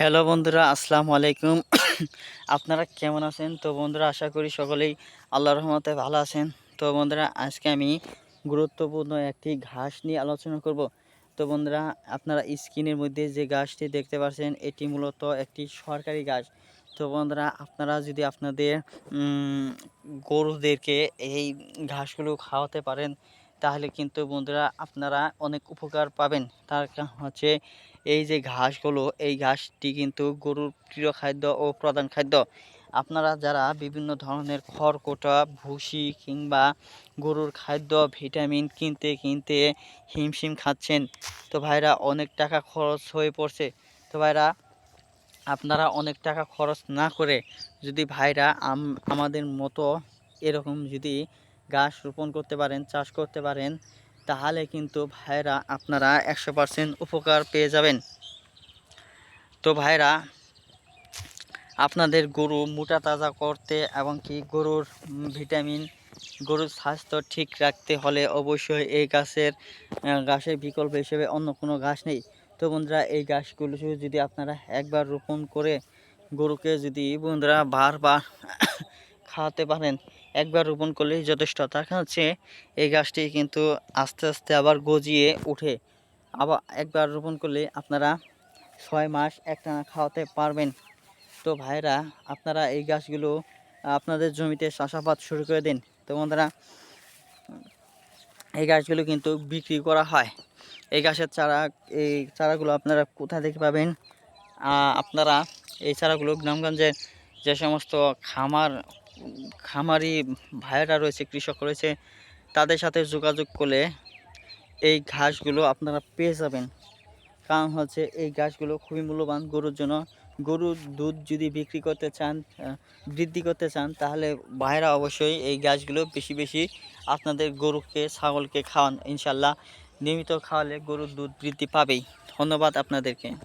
Hello বন্ধুরা, আসসালামু আলাইকুম। আপনারা কেমন আছেন? তো বন্ধুরা, আশা করি সকলেই আল্লাহ রহমতে ভালো আছেন। তো বন্ধুরা, আজকে আমি গুরুত্বপূর্ণ একটি ঘাস নিয়ে আলোচনা করব। তো বন্ধুরা, আপনারা স্ক্রিনের মধ্যে যে গাছটি দেখতে পাচ্ছেন, এটি মূলত একটি সরকারি গাছ তো বন্ধুরা, আপনারা যদি আপনাদের গরুদেরকে এই ঘাসগুলো খাওয়াতে পারেন তাহলে কিন্তু বন্ধুরা আপনারা অনেক উপকার পাবেন। তার হচ্ছে এই যে ঘাসগুলো, এই ঘাসটি কিন্তু গরুর প্রিয় খাদ্য ও প্রধান খাদ্য। আপনারা যারা বিভিন্ন ধরনের খড়কোটা, ভুসি কিংবা গরুর খাদ্য, ভিটামিন কিনতে কিনতে হিমশিম খাচ্ছেন, তো ভাইরা অনেক টাকা খরচ হয়ে পড়ছে। তো ভাইরা, আপনারা অনেক টাকা খরচ না করে যদি ভাইরা আম- আমাদের মতো এরকম যদি গাছ রোপণ করতে পারেন, চাষ করতে পারেন, তাহলে কিন্তু ভাইরা আপনারা একশো পার্সেন্ট উপকার পেয়ে যাবেন। তো ভাইরা আপনাদের গরু মোটা তাজা করতে এবং কি গরুর ভিটামিন, গরুর স্বাস্থ্য ঠিক রাখতে হলে অবশ্যই এই গাছের গাছের বিকল্প হিসেবে অন্য কোনো গাছ নেই। তো বন্ধুরা, এই গাছগুলো যদি আপনারা একবার রোপণ করে গরুকে যদি বন্ধুরা বারবার খাওয়াতে পারেন। একবার রোপণ করলেই যথেষ্ট। তার কারণ হচ্ছে, এই গাছটি কিন্তু আস্তে আস্তে আবার গজিয়ে ওঠে। আবার একবার রোপণ করলে আপনারা ছয় মাস একটানা খাওয়াতে পারবেন। তো ভাইরা আপনারা এই গাছগুলো আপনাদের জমিতে চাষাবাদ শুরু করে দিন। তো বন্ধুরা, এই গাছগুলো কিন্তু বিক্রি করা হয়। এই গাছের চারা, এই চারাগুলো আপনারা কোথা থেকে পাবেন? আপনারা এই চারাগুলো গ্রামগঞ্জের যে সমস্ত খামার খামারি ভাইয়েরা রয়েছে, কৃষক রয়েছে, তাদের সাথে যোগাযোগ করলে এই ঘাসগুলো আপনারা পেয়ে যাবেন। কারণ হচ্ছে এই ঘাসগুলো খুবই মূল্যবান গরুর জন্য। গরুর দুধ যদি বিক্রি করতে চান বৃদ্ধি করতে চান, তাহলে ভাইরা অবশ্যই এই গাছগুলো বেশি বেশি আপনাদের গরুকে, ছাগলকে খাওয়ান। ইনশাল্লাহ নিয়মিত খাওয়ালে গরুর দুধ বৃদ্ধি পাবেই। ধন্যবাদ আপনাদেরকে।